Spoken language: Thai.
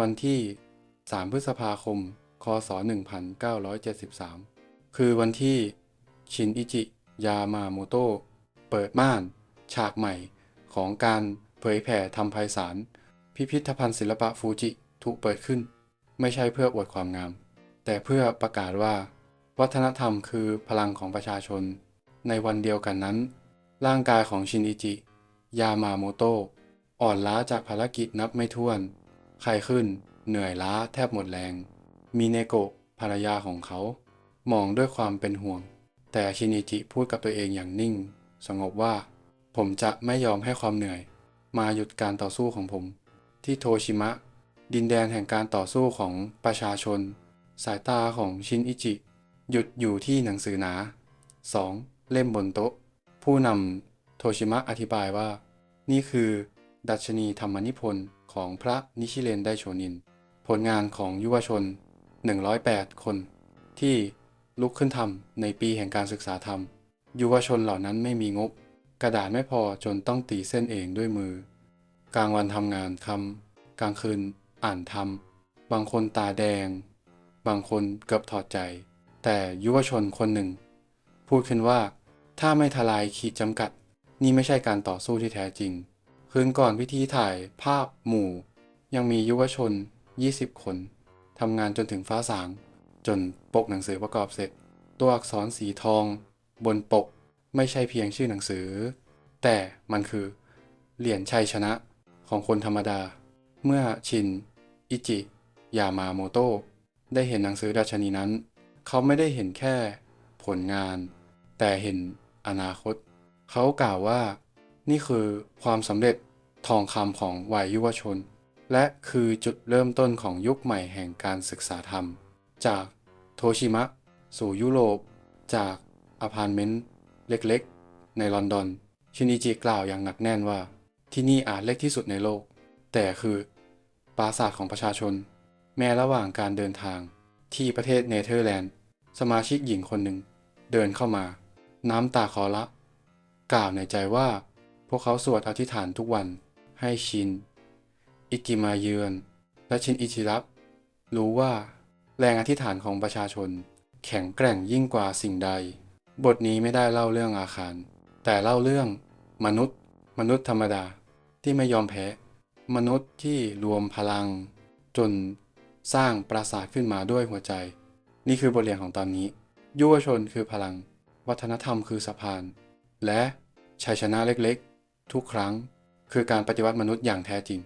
วันที่ 3 พฤษภาคม คศ 1973 คือวันที่ชินอิจิ ยามาโมโตะเปิดม่าน ฉากใหม่ของการเผยแผ่ธรรมไพศาลพิพิธภัณฑ์ศิลปะฟูจิถูกเปิดขึ้น ไม่ใช่เพื่ออวดความงาม แต่เพื่อประกาศว่า วัฒนธรรมคือพลังของประชาชน ในวันเดียวกันนั้น ร่างกายของชินอิจิ ยามาโมโตะอ่อนล้าจากภารกิจนับไม่ถ้วน ไข้ขึ้น เหนื่อยล้าแทบหมดแรง มีเนโกะภรรยาของเขา มองด้วยความเป็นห่วง แต่ชินิจิพูดกับตัวเองอย่างนิ่ง สงบว่า ผมจะไม่ยอมให้ความเหนื่อย มาหยุดการต่อสู้ของผม ที่โทชิมะ ดินแดนแห่งการต่อสู้ของประชาชน สายตาของชินอิจิ หยุดอยู่ที่หนังสือหนา 2. เล่มบนโต๊ะ ผู้นำโทชิมะอธิบายว่า นี่คือ ดัชนีธรรมนิพนธ์ของพระนิชิเรนไดโชนิน ผลงานของยุวชน 108 คน ที่ลุกขึ้นทำในปีแห่งการศึกษาธรรม ยุวชนเหล่านั้นไม่มีงบ กระดาษไม่พอจนต้องตีเส้นเองด้วยมือ กลางวันทำงานคำกลางคืนอ่านธรรม บางคนตาแดง บางคนเกือบถอดใจ แต่ยุวชนคนหนึ่ง พูดขึ้นว่าถ้าไม่ทลายขีดจำกัด นี่ไม่ใช่การต่อสู้ที่แท้จริง คืนก่อนพิธีถ่ายภาพหมู่ ยังมียุวชน 20 คนทำงานจนถึงฟ้าสาง จนปกหนังสือประกอบเสร็จ ตัวอักษรสีทอง บนปกไม่ใช่เพียงชื่อหนังสือ แต่มันคือ เหรียญชัยชนะของคนธรรมดา เมื่อชิน อิจิ ยามาโมโตะได้เห็นหนังสือดัชนีนั้น เขาไม่ได้เห็นแค่ผลงาน แต่เห็นอนาคต เขากล่าวว่า นี่คือความสำเร็จทองคำของวัยยุวชน และคือจุดเริ่มต้นของยุคใหม่แห่งการศึกษาธรรม จากโทชิมะ สู่ยุโรป จากอพาร์ตเมนต์เล็กๆ ในลอนดอน ชินิจิกล่าวอย่างหนักแน่นว่า ที่นี่อาจเล็กที่สุดในโลก แต่คือปราสาทของประชาชน แม้ระหว่างการเดินทางที่ประเทศเนเธอร์แลนด์ สมาชิกหญิงคนหนึ่ง เดินเข้ามา น้ำตาคลอละ กล่าวในใจว่า วกเขาสวดอธิษฐานทุกวันให้ชิน อิกิมาเยือน และชินอิชิรับ รู้ว่า แรงอธิษฐานของประชาชน แข็งแกร่งยิ่งกว่าสิ่งใด บทนี้ไม่ได้เล่าเรื่องอาคาร แต่เล่าเรื่อง มนุษย์ มนุษย์ธรรมดาที่ไม่ยอมแพ้ มนุษย์ที่รวมพลัง จนสร้างปราสาทขึ้นมาด้วยหัวใจ นี่คือบทเรียนของตอนนี้ ยุวชนคือพลัง วัฒนธรรมคือสะพาน และชัยชนะเล็กๆ ทุกครั้ง คือการปฏิวัติมนุษย์อย่างแท้จริง